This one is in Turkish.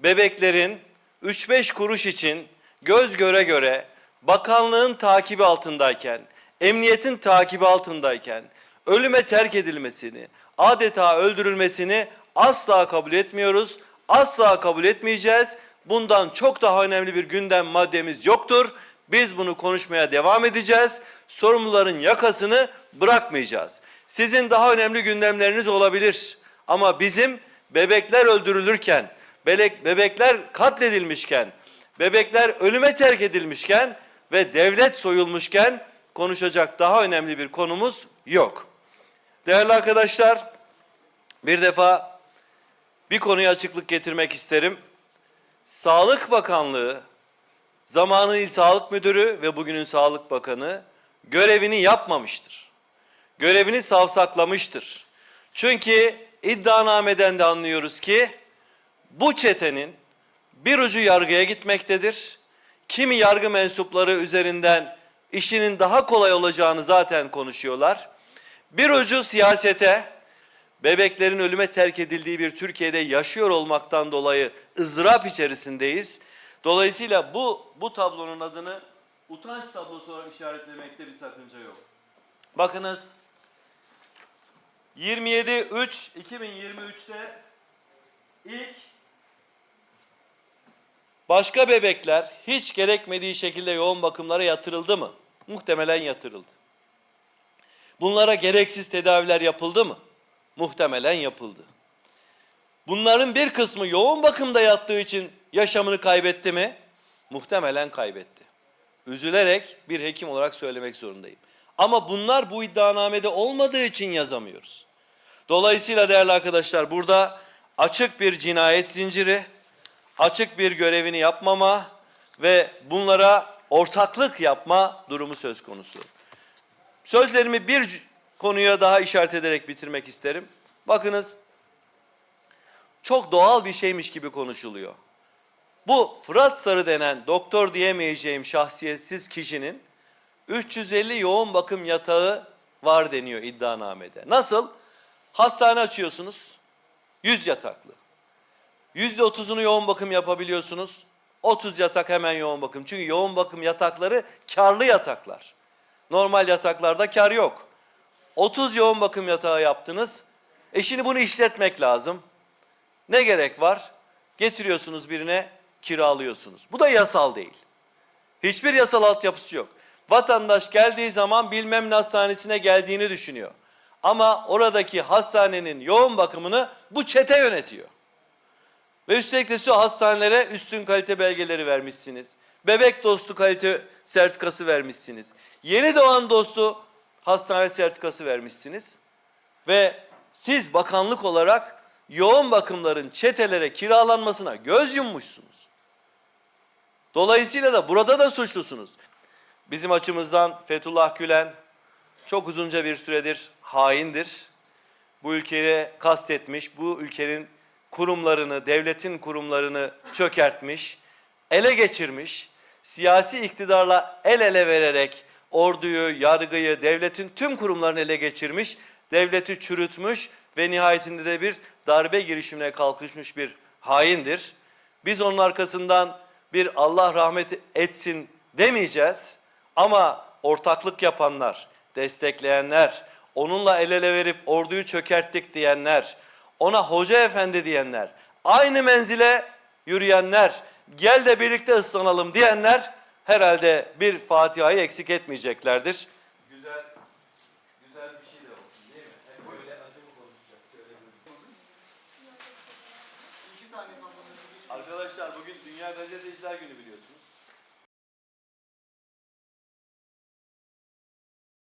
bebeklerin 3-5 kuruş için göz göre göre bakanlığın takibi altındayken, emniyetin takibi altındayken ölüme terk edilmesini, adeta öldürülmesini asla kabul etmiyoruz. Asla kabul etmeyeceğiz. Bundan çok daha önemli bir gündem maddemiz yoktur. Biz bunu konuşmaya devam edeceğiz. Sorumluların yakasını bırakmayacağız. Sizin daha önemli gündemleriniz olabilir. Ama bizim bebekler öldürülürken, belek- bebekler katledilmişken, bebekler ölüme terk edilmişken ve devlet soyulmuşken konuşacak daha önemli bir konumuz yok. Değerli arkadaşlar, bir defa bir konuya açıklık getirmek isterim. Sağlık Bakanlığı, zamanın İl Sağlık Müdürü ve bugünün Sağlık Bakanı görevini yapmamıştır. Görevini savsaklamıştır. Çünkü iddianameden de anlıyoruz ki bu çetenin bir ucu yargıya gitmektedir. Kimi yargı mensupları üzerinden işinin daha kolay olacağını zaten konuşuyorlar. Bir ucu siyasete, bebeklerin ölüme terk edildiği bir Türkiye'de yaşıyor olmaktan dolayı ızdırap içerisindeyiz. Dolayısıyla bu bu tablonun adını utanç tablosu olarak işaretlemekte bir sakınca yok. Bakınız 27-3-2023'te ilk başka bebekler hiç gerekmediği şekilde yoğun bakımlara yatırıldı mı? Muhtemelen yatırıldı. Bunlara gereksiz tedaviler yapıldı mı? Muhtemelen yapıldı. Bunların bir kısmı yoğun bakımda yattığı için yaşamını kaybetti mi? Muhtemelen kaybetti. Üzülerek bir hekim olarak söylemek zorundayım. Ama bunlar bu iddianamede olmadığı için yazamıyoruz. Dolayısıyla değerli arkadaşlar burada açık bir cinayet zinciri, açık bir görevini yapmama ve bunlara ortaklık yapma durumu söz konusu. Sözlerimi bir konuya daha işaret ederek bitirmek isterim. Bakınız çok doğal bir şeymiş gibi konuşuluyor. Bu Fırat Sarı denen doktor diyemeyeceğim şahsiyetsiz kişinin 350 yoğun bakım yatağı var deniyor iddianamede. Nasıl? Hastane açıyorsunuz. 100 yataklı. %30'unu yoğun bakım yapabiliyorsunuz. 30 yatak hemen yoğun bakım. Çünkü yoğun bakım yatakları karlı yataklar. Normal yataklarda kar yok. 30 yoğun bakım yatağı yaptınız. E şimdi bunu işletmek lazım. Ne gerek var? Getiriyorsunuz birine kiralıyorsunuz. Bu da yasal değil. Hiçbir yasal altyapısı yok. Vatandaş geldiği zaman bilmem ne hastanesine geldiğini düşünüyor. Ama oradaki hastanenin yoğun bakımını bu çete yönetiyor. Ve üstelik de şu hastanelere üstün kalite belgeleri vermişsiniz. Bebek dostu kalite sertifikası vermişsiniz. Yeni doğan dostu hastane sertifikası vermişsiniz. Ve siz bakanlık olarak yoğun bakımların çetelere kiralanmasına göz yummuşsunuz. Dolayısıyla da burada da suçlusunuz. Bizim açımızdan Fethullah Gülen çok uzunca bir süredir haindir. Bu ülkeye kastetmiş, bu ülkenin kurumlarını, devletin kurumlarını çökertmiş, ele geçirmiş, siyasi iktidarla el ele vererek orduyu, yargıyı, devletin tüm kurumlarını ele geçirmiş, devleti çürütmüş ve nihayetinde de bir darbe girişimine kalkışmış bir haindir. Biz onun arkasından bir Allah rahmet etsin demeyeceğiz ama ortaklık yapanlar, destekleyenler, onunla el ele verip orduyu çökerttik diyenler, ona hoca efendi diyenler, aynı menzile yürüyenler, gel de birlikte ıslanalım diyenler herhalde bir Fatiha'yı eksik etmeyeceklerdir. Güzel, güzel bir şey de olsun değil mi? Hep böyle acılı konuşacağız, İki saniye kapanıyor. Arkadaşlar bugün Dünya Gazeteciler Günü biliyorsunuz.